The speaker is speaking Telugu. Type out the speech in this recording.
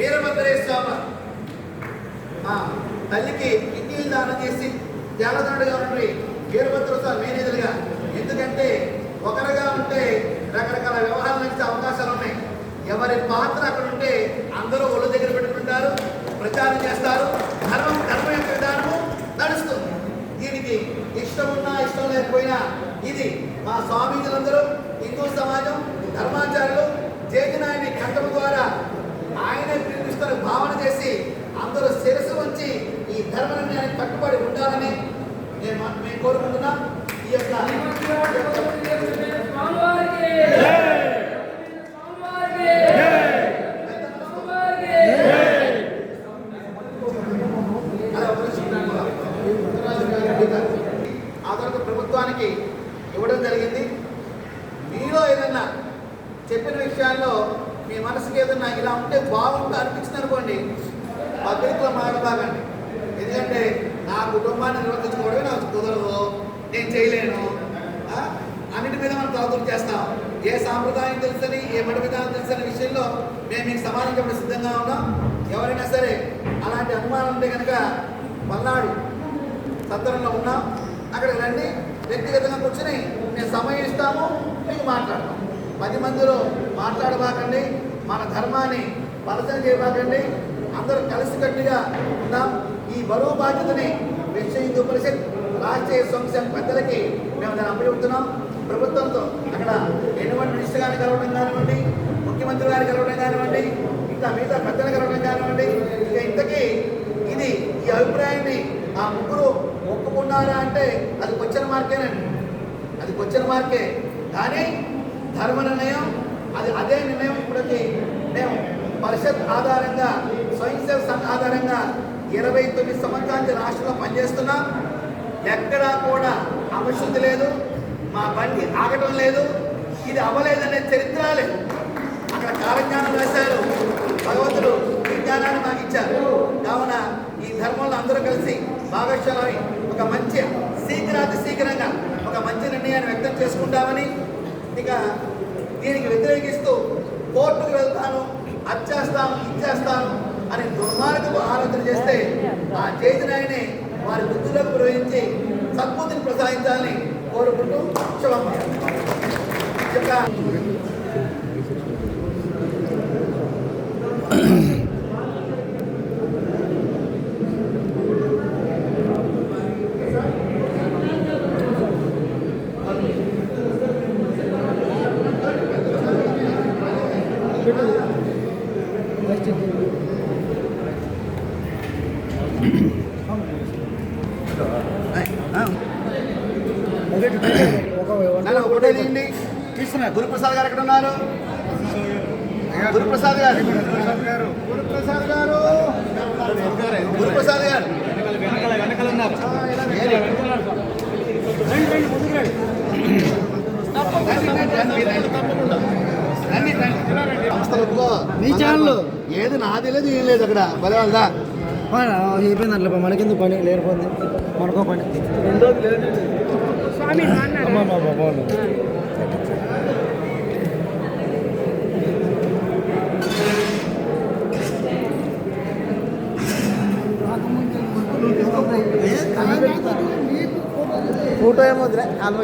వీరభద్రేశ్వర. స్వామి తల్లికి కిడ్నీలు దానం చేసి తేలదండగా ఉండి వీరభద్ర స్వామి మేనేజర్గా ఎందుకంటే ఒకరుగా ఉంటే రకరకాల వ్యవహారాలు నుంచి అవకాశాలు ఉన్నాయి. ఎవరి పాత్ర అక్కడ ఉంటే అందరూ ఒళ్ళు దగ్గర పెట్టుకుంటారు ప్రచారం చేస్తారు ధర్మం ధర్మ యొక్క విధానము నడుస్తుంది. దీనికి ఇష్టం ఉన్నా ఇష్టం లేకపోయినా ఇది మా స్వామీజీలందరూ హిందూ సమాజం ధర్మాచార్యులు నేను మేము కోరుకుంటున్నాం. ఈ యొక్క స్వామివారికి ప్రభుత్వానికి ఇవ్వడం జరిగింది. మీలో ఏదన్నా చెప్పిన విషయాల్లో మీ మనసుకి ఏదన్నా ఇలా ఉంటే బాగుంటుంది అనిపించింది అనుకోండి పబ్లిక్లో మాట్లాడబాగండి ఎందుకంటే నా కుటుంబాన్ని నిర్వర్తించుకోవడమే నాకు కుదరదు. నేను చేయలేను. అన్నిటి మీద మనం తలదూరు చేస్తాం. ఏ సాంప్రదాయం తెలుసని ఏ మడి విధానం తెలుసని విషయంలో మేము మీకు సమాధానం చెప్పడం సిద్ధంగా ఉన్నాం. ఎవరైనా సరే అలాంటి అనుమానం ఉంటే కనుక పల్నాడు సత్వరంలో ఉన్నాం. అక్కడికి రండి. వ్యక్తిగతంగా కూర్చొని మేము సమయం ఇస్తాము. మీకు మాట్లాడతాం. పది మందిలో మాట్లాడబాకండి. మన ధర్మాన్ని పరిచయం చేయబాకండి. అందరూ కలిసికట్టుగా ఉందాం. ఈ బరువు బాధ్యతని విశ్వ హిందూ పరిషత్ రాష్ట్రీయ సంక్షేమ పెద్దలకి మేము దాన్ని అప్పచెబుతున్నాం. ప్రభుత్వంతో అక్కడ ఎటువంటి మినిస్టర్ గారిని కలవడం కానివ్వండి ముఖ్యమంత్రి గారిని కలవడం కానివ్వండి ఇంకా మిగతా పెద్దలు కలవడం కానివ్వండి ఇంకా ఇంతకీ ఇది ఈ అభిప్రాయాన్ని ఆ ముగ్గురు ఒప్పుకున్నారా అంటే అది క్వశ్చన్ మార్కేనండి అది క్వశ్చన్ మార్కే కానీ ధర్మ నిర్ణయం అది అదే నిర్ణయం ఇప్పటికి మేము పరిషత్ ఆధారంగా స్వయం సేవ సంఘ ఆధారంగా ఇరవై తొమ్మిది సంవత్సరాల రాష్ట్రంలో పనిచేస్తున్నాం. ఎక్కడా కూడా అవశుద్ధి లేదు. మా బండి ఆగటం లేదు. ఇది అవ్వలేదనే చరిత్ర లేదు. అక్కడ కాలజ్ఞానం రాశారు. భగవంతుడు విజ్ఞానాన్ని మాకు ఇచ్చారు. కావున ఈ ధర్మంలో అందరూ కలిసి భాగస్వామి ఒక మంచి శీఘ్రాతి శీఘ్రంగా ఒక మంచి నిర్ణయాన్ని వ్యక్తం చేసుకుంటామని ఇక దీనికి వ్యతిరేకిస్తూ కోర్టుకు వెళ్తాను అది చేస్తాను ఇది చేస్తాను అని దుర్మార్గపు ఆలోచన చేస్తే ఆ చేతినాయనే వారి బుద్ధిలోకి ప్రవహించి సద్బుద్ధిని ప్రసాదించాలని కోరుకుంటూ శుభం. గురుప్రసాద్ గారు ఎక్కడ ఉన్నారు? గురుప్రసాద్ గారు. గురుప్రసాద్ గారు. గురుప్రసాద్ గారు. నీ ఛానల్. ఏది నాది లేదు ఏం లేదు అక్కడ. భలే వాళ్ళదా? అయిపోయింది అట్లా మనకెందుకు పని లేకపోతే మనకో పని అమ్మ, అమ్మ, అమ్మ, బాగుంది. ఫోటో ఏమో వద్దులే అందులో